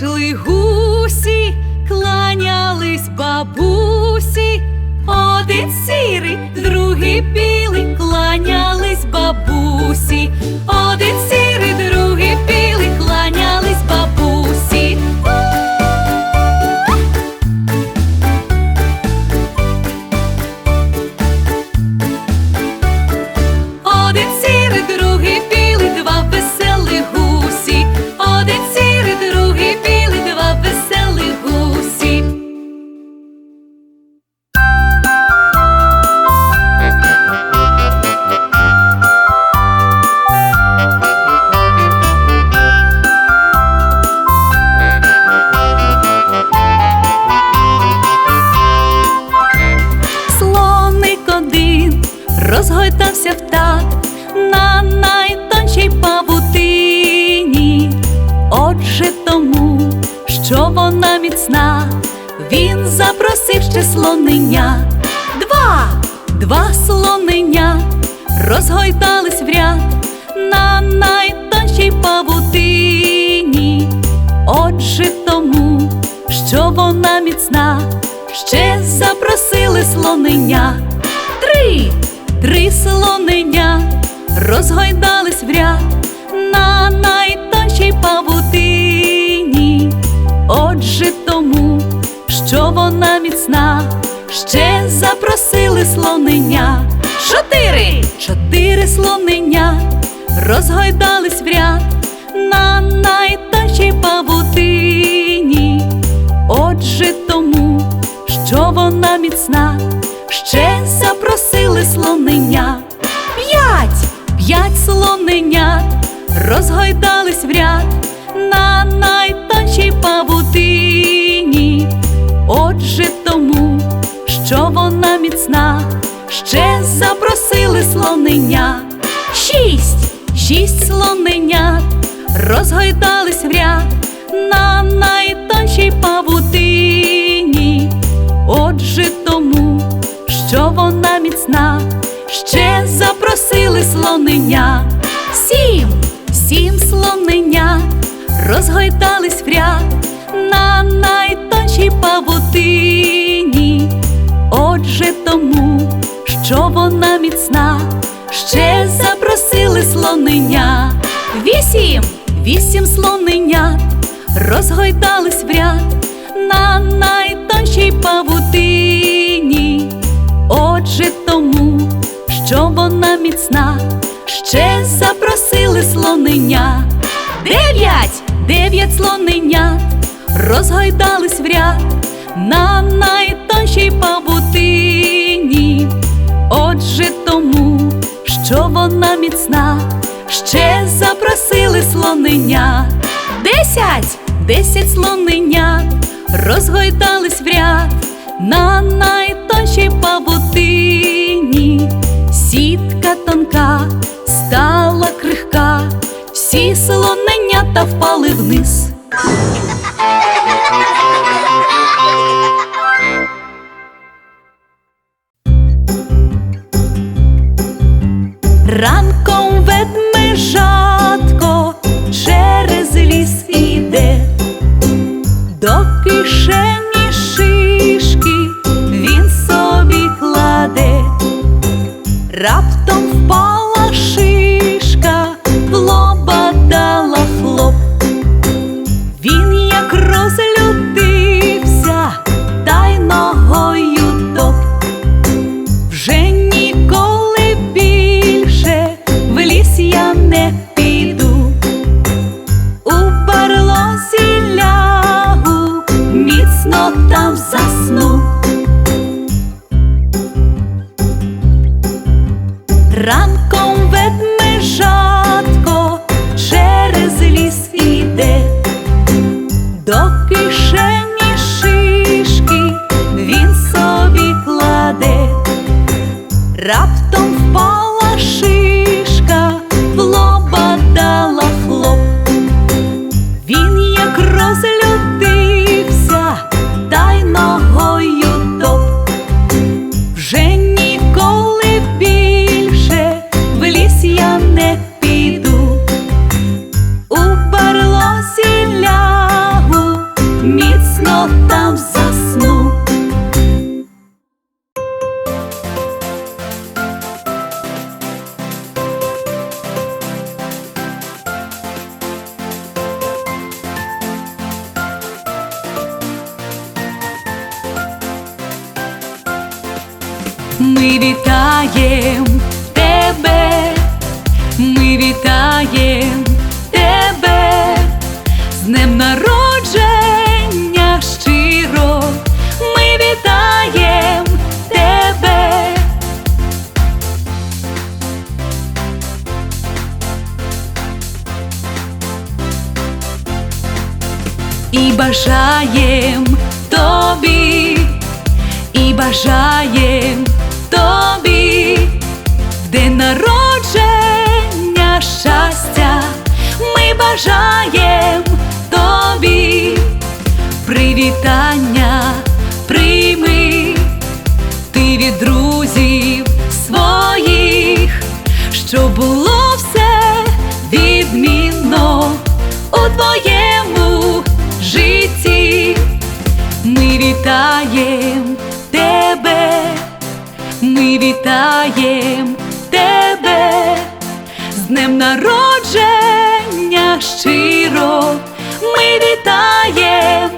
Вийшли гусі, кланялись бабусі. Один сірий, два слонення розгойдались в ряд на найтоншій павутині. Отже, тому, що вона міцна, ще запросили слонення. Три, три слонення розгойдались в ряд на найтоншій павутині. Отже, тому, що вона міцна, ще запросили слонення. Чотири, чотири слонення розгойдались в ряд на найтоншій павутині. Отже, тому, що вона міцна, ще запросили слонення. П'ять, п'ять слоненят розгойдались в ряд на найтоншій павутині. Отже, тому, слонення. Шість, шість слоненят розгойдались в ряд на найтоншій павутині. Отже, тому, що вона міцна, ще запросили слонення. Сім, сім слоненят розгойдались в ряд слонення. Вісім, вісім слоненят розгойдались в ряд на найтоншій павутині. Отже, тому, що вона міцна, ще запросили слонення. Дев'ять, дев'ять слоненят розгойдались в ряд на найтоншій павутині. Отже, тому, що вона міцна, ще запросили слонення. Десять, десять слоненят розгойдались в ряд на найтоншій павутині. Сітка тонка стала крихка, всі слоненята впали вниз. Ранком ведмежатко і бажаєм тобі, і бажаєм тобі, в день народження щастя, ми бажаєм тобі, привітання. вітаєм тебе, ми вітаєм тебе, з днем народження щиро, ми вітаєм.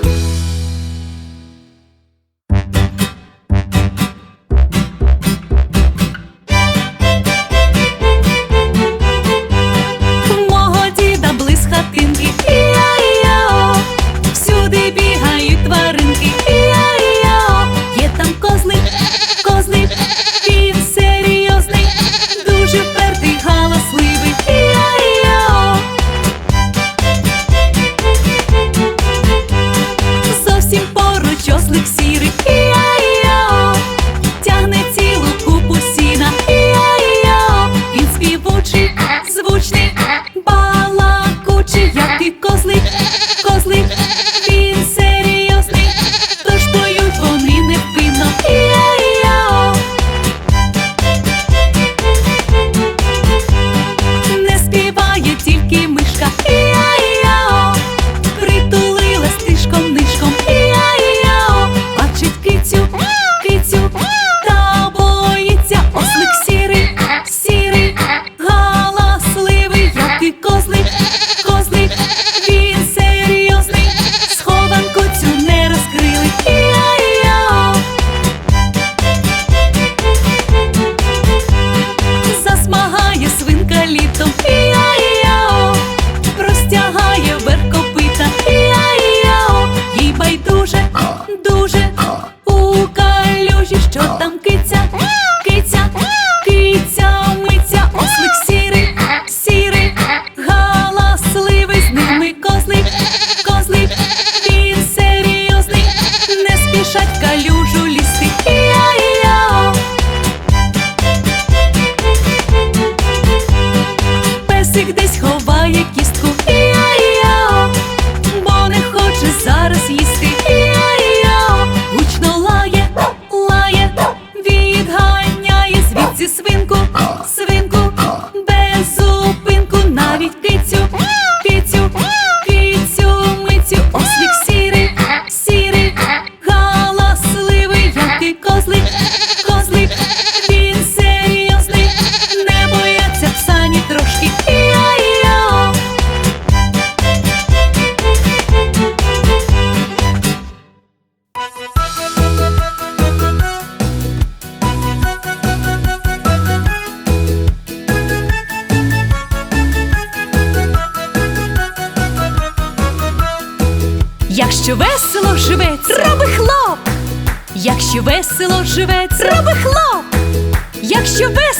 Там киця,